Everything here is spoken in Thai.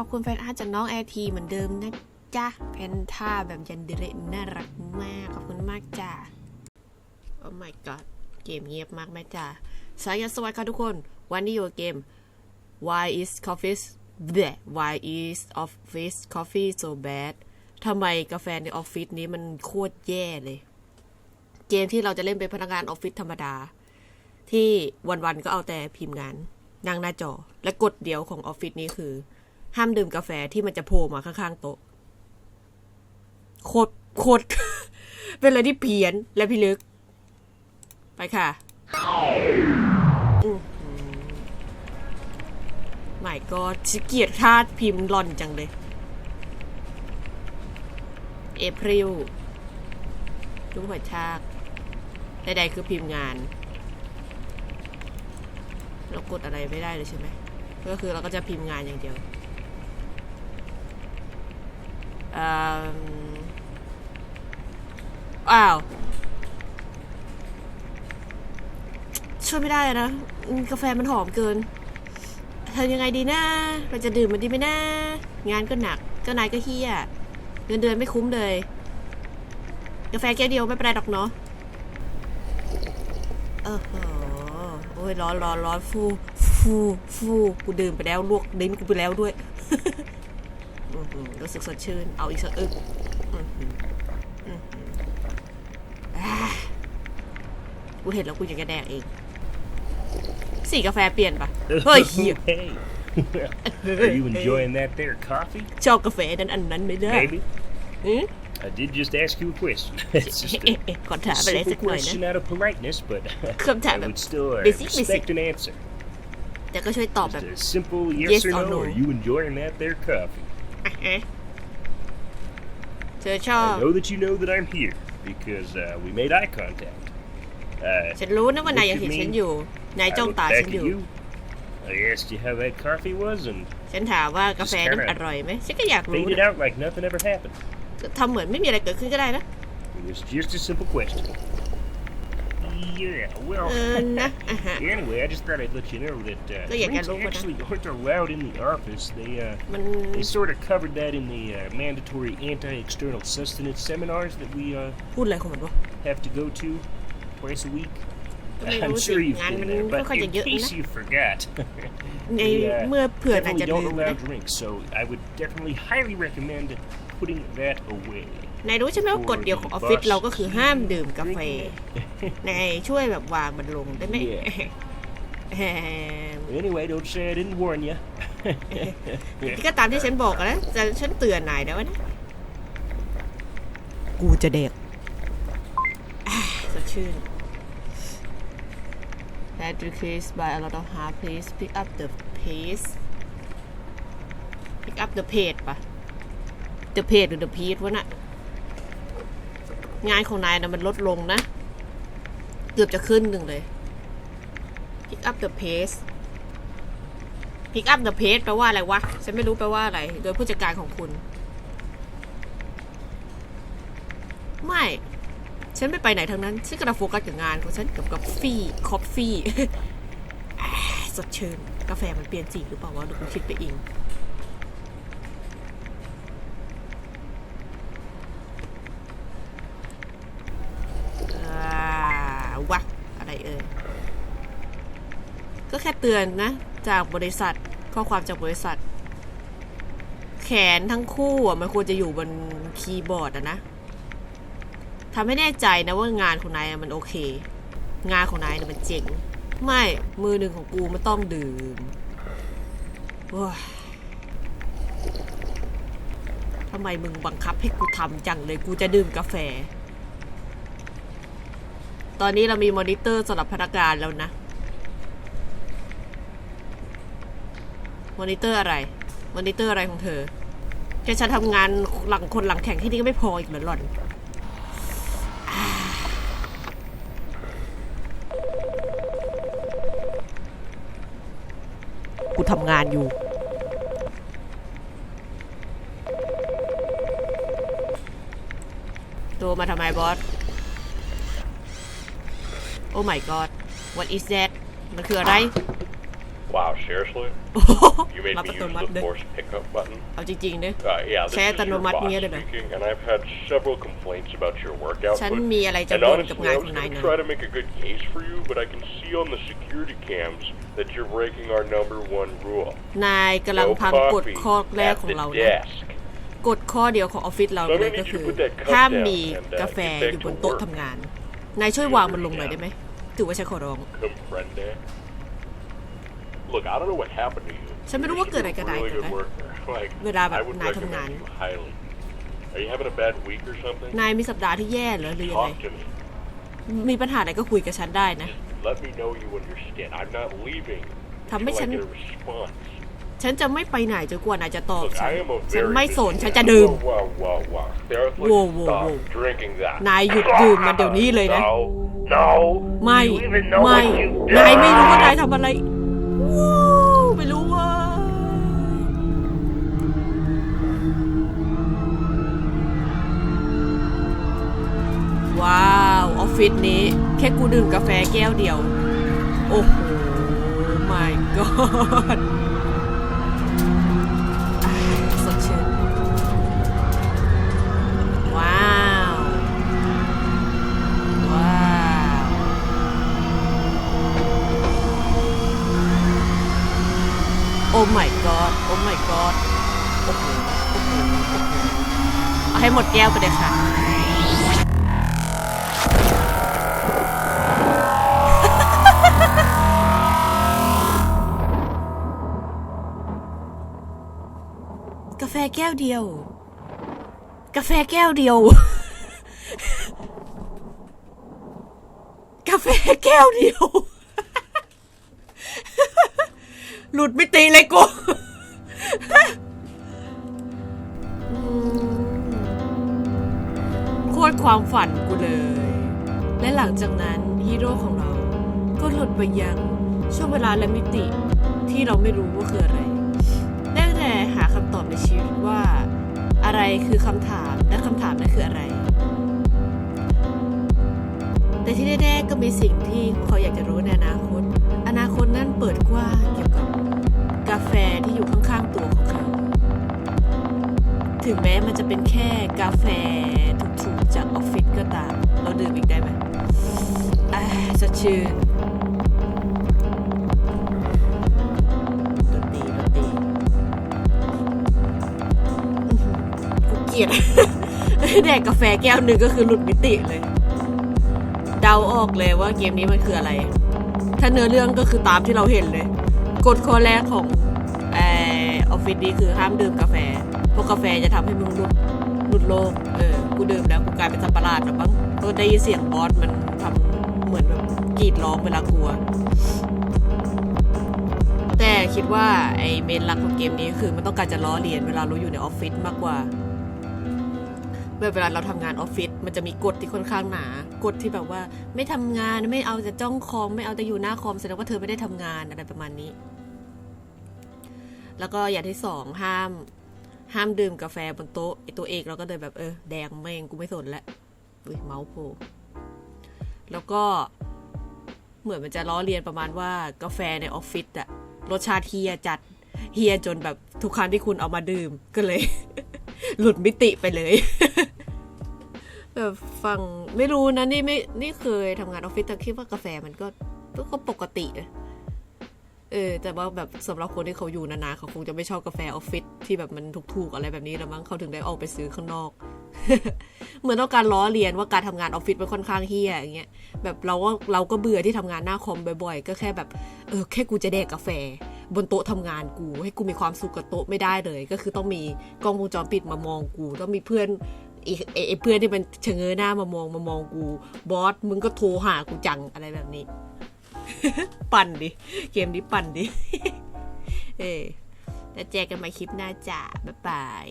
ขอบคุณแฟนอาร์ตจากน้องแอร์ทีเหมือนเดิมนะจ๊ะแพนท่าแบบยันเดเรน่ารักมาก ขอบคุณมากจ้าโอ้ my god เกมเงียบมากแม่จ้าสายสวัสดีค่ะทุกคน วันนี้อยู่เกม Why is coffee bleh Why is office coffee so bad ทำไมกาแฟในออฟฟิศนี้มันโคตรแย่เลย เกมที่เราจะเล่นเป็นพนักงานออฟฟิศธรรมดา ที่วันๆก็เอาแต่พิมพ์งานนั่งหน้าจอและกฎเดียวของออฟฟิศนี้คือ ห้ามดื่มกาแฟที่มันจะโผล่มาข้างๆโต๊ะโคตรโคตรเป็นอะไรที่เพี้ยนและพิลึก ไปค่ะไม่ก็ชิเกียดคาดพิมพ์หล่อนจังเลย เอพริลทุกหัวชากใดๆคือพิมพ์งาน เรากดอะไรไม่ได้เลยใช่ไหมก็คือเราก็จะพิมพ์งานอย่างเดียว อ้าวช่วยไม่ได้นะ กาแฟมันหอมเกินทำยังไงดีนะเราจะดื่มมันดีไหมนะ งานก็หนัก เจ้านายก็เฮี้ยเงินเดือนไม่คุ้มเลย กาแฟแก้วเดียวไม่เป็นไรหรอกเนาะเออโอ้ยร้อนร้อนร้อนฟู ฟู ฟู กูดื่มไปแล้วลวกลิ้นกูไปแล้วด้วย รู้สึกสดชื่น เอาอีกสักอึกอื้อหืออื้อหืออ่ากูเห็นแล้วกูอยากจะแดกเอง สีกาแฟเปลี่ยนปะเฮ้ยเฮีย hey. Well, are you enjoying that there coffee? ชอบกาแฟนั้นอันนั้นไม่ได้ Maybe. อืม I did just ask you a question. It's just เอ๊ะ a เอ๊ะขอถามอะไรสั simple กหน่อยนะ question out of politeness, but คำถาม I แบบ would still uh, basic, basic. respect an answer. แต่ก็ช่วยตอบแบบ Just a simple yes, Yes or or no. no. Are you enjoying that there coffee? อ่ะฮะเธอชอบ I know that you know that I'm here because uh, we made eye contact. Uh, ฉันรู้นะว่านายยังเห็นฉันอยู่ นาย I จ้อง looked ตา back ฉัน at อยู่ you. I asked you how that coffee was, and ฉันถามว่ากาแฟนั้น Just kinda อร่อยไหมฉันก็อยากรู้ faded นะ out like nothing ever happened. ทำเหมือนไม่มีอะไรเกิดขึ้นก็ได้นะ It was just a simple question. Yeah, well. เออนะอะฮะ Anyway, I just thought I'd let you know that uh, Oh, yeah, drinks get over actually aren't allowed in the office. They uh, มัน they sort of covered that in the uh, mandatory anti-external sustenance seminars that we uh, พูดอะไรของมันวะ have to go to twice a week. ก็ไม่ I'm รู้สิ sure you've งาน been มัน there, ก็ but ค่อยจะ in เยอะนะ case you forgot, ใน they uh, เมื่อเผื่อนายจะ definitely ลื don't มนะ allow drinks. So I would definitely highly recommend putting that away. นายรู้ใช่ไหมว่ากฎเดียวของออฟฟิศเราก็คือห้ามดื่มกาแฟนายช่วยแบบวางมันลงได้ไหม Yeah. แฮม Anyway, don't say I didn't warn you. ที่ก็ตามที่ฉันบอกอะนะแต่ฉันเตือนนายแล้วนะกูจะเด็กอ่าสดชื่น That decreased by a lot of hard please pick up the pace pick up the pace ปะ the pace หรือ the pace วะน่ะ งานของนายนะมันลดลงนะ เกือบจะขึ้นหนึ่งเลย pick up the pace pick up the pace แปลว่าอะไรวะ ฉันไม่รู้แปลว่าอะไร โดยผู้จัดการของคุณ ไม่ ฉันไม่ไปไหนทั้งนั้น ฉันกำลังโฟกัสกับงานของฉันกับกาแฟคอฟฟี่สดชื่น กาแฟมันเปลี่ยนสีหรือเปล่าวะหรือกูคิดไปเอง อ่าวะอะไรเอ่ย ก็แค่เตือนนะ จากบริษัทข้อความจากบริษัท แขนทั้งคู่อะมันควรจะอยู่บนคีย์บอร์ดอะนะทำให้แน่ใจนะว่างานของนายมันโอเค งานของนายเนี่ยมันเจ๋งไม่มือหนึ่งของกูมันต้องดื่มว้าทำไมมึงบังคับให้กูทำจังเลยกูจะดื่มกาแฟ ตอนนี้เรามีมอนิเตอร์สำหรับพนักงานแล้วนะ มอนิเตอร์อะไร มอนิเตอร์อะไรของเธอแค่ฉันทำงานหลังคนหลังแข่งแค่นี้ก็ไม่พออีกเหรอหล่อนกูทำงานอยู่โทรมาทำไมบอส โอ้ my god what is that มันคืออะไร Wow, seriously? โอ้โห You made รับ me อัต use โนมัติ the เลย force pickup button? เอาจริงๆเด้อ Uh, yeah, this Saya is your terhormat boss niya din, ah. speaking, and I've had several complaints about your work output. ฉันมีอะไรจะ And บ่นกับ honestly, งาน I ข was องนาย going ห to น่อย try to make a good case for you, but I can see on the security cams that you're breaking our number one rule. นายกำลัง No พังกฎ coffee ข้อแรก at ของ the เรานะ desk. กฎข้อเดียวของออฟฟิศเรา So I'm เล gonna ยก็ need คื you อ to put that cup ห้าม down มี and, uh, กาแฟ get back อยู่บน to โต๊ะ work. ทำงาน นายช่วยวางมันลงหน่อยได้ไหมถือว่าฉันขอร้อง Comprende? Look, I don't know what happened to you. ฉันไม่รู้ว่าเกิดอะไรกับนาย Really เกิด good ไหม worker. Like, เวลาแบบ I would นายทำงาน recommend you highly. Are you having a bad week or something? นายมีสัปดาห์ที่แย่เหรอหรือยังไง Talk to me. มีปัญหาอะไรก็คุยกับฉันได้นะ Let me know you understand. I'm not leaving ทำให้ until ฉั I น get a response. ฉันจะไม่ไปไหนจนกว่านายจะตอบ Look, ฉัน I am a ฉัน very ไม่ busy สน ฉัน man. จะดื่ม Whoa, whoa, whoa, whoa. Seriously? Whoa, whoa, Stop whoa. drinking that. นายหยุดดื่มมันเดี๋ยวนี้เลยนะ No. No. ไม่ You even know ไม่ what you've นายไม่รู้ว่า done. นายทำอะไร ออฟฟิศนี้แค่กูดื่มกาแฟแก้วเดียว โอ้โห my god สดชื่น ว้าว ว้าว โอ้ my god โอ้ my god โอ้โหโอ้โหโอ้โหเอาให้หมดแก้วไปเลยค่ะ แฟแก้วเดียว กาแฟแก้วเดียว กาแฟแก้วเดียว หลุดไม่ตีเลยกูโคตรความฝันกูเลย และหลังจากนั้นฮีโร่ของเรา ก็หลุดไปยังช่วงเวลาและมิติที่เราไม่รู้ว่าคืออะไร ในชีวิตว่าอะไรคือคำถามและคำถามนั้นคืออะไร แต่ที่แน่ๆก็มีสิ่งที่เขาอยากจะรู้ในอนาคต อนาคตนั้นเปิดกว้างเกี่ยวกับกาแฟที่อยู่ข้างๆตัวของเขา ถึงแม้มันจะเป็นแค่กาแฟถูกๆจากออฟฟิศก็ตาม เราดื่มอีกได้ไหมอ่าสดชื่น กียดแดกกาแฟแก้วหนึ่งก็คือหลุดมิติเลย เดาออกเลยว่าเกมนี้มันคืออะไร ถ้าเนื้อเรื่องก็คือตามที่เราเห็นเลย กฎข้อแรกของอออฟฟิศนี้คือห้ามดื่มกาแฟ เพราะกาแฟจะทำให้มึงหลุดหลุดโลก เออ กูดื่มแล้วกูกลายเป็นสัตว์ประหลาดแล้วมั้งก็ได้ยินเสียงบอสมันทำเหมือนแบบกรีดร้องเวลากลัว แต่คิดว่าไอเมนหลักของเกมนี้คือมันต้องการจะล้อเลียนเวลาเราอยู่ในออฟฟิศมากกว่า เวลาเราทำงานออฟฟิศมันจะมีกฎที่ค่อนข้างหนากฎที่แบบว่า ไม่ทำงานไม่เอาแต่จ้องคอมไม่เอาแต่อยู่หน้าคอมแสดงว่าเธอไม่ได้ทำงานอะไรประมาณนี้ แล้วก็อย่างที่สองห้าม ห้ามดื่มกาแฟบนโต๊ะไอตัวเอกเราก็เลยแบบเออแดงแม่งกูไม่สนแล้วอุ้ยเมาส์โผล่แล้วก็เหมือนมันจะล้อเลียนประมาณว่ากาแฟในออฟฟิศอะรสชาติเฮียจัดเฮียจนแบบทุกครั้งที่คุณเอามาดื่มก็เลย หลุดมิติไปเลยแบบฟังไม่รู้นะนี่ไม่นี่เคยทำงานออฟฟิศแต่คิดว่ากาแฟมันก็ก็ปกติเออแต่ว่าแบบสำหรับคนที่เขาอยู่นานๆเขาคงจะไม่ชอบกาแฟออฟฟิศที่แบบมันถูกๆอะไรแบบนี้แล้วมั้งเขาถึงได้ออกไปซื้อข้างนอก เหมือนต้องการล้อเลียนว่าการทำงานออฟฟิศมันค่อนข้างเฮี้ยอย่างเงี้ยแบบเราก็เราก็เบื่อที่ทำงานหน้าคอมบ่อยๆ ก็แค่แบบเออแค่กูจะแดกกาแฟ บนโต๊ะทำงานกู ให้กูมีความสุขกับโต๊ะไม่ได้เลย ก็คือต้องมีกล้องวงจรปิดมามองกู ต้องมีเพื่อนอีกไอ้ไอ้เพื่อนที่มันเชงเง้อหน้ามามองมามองกูบอสมึงก็โทรหากูจังอะไรแบบนี้ ปั่นดิเกมนี้ปั่นดิเออแล้วเจอกันใหม่คลิปหน้าจ้าบ๊ายบาย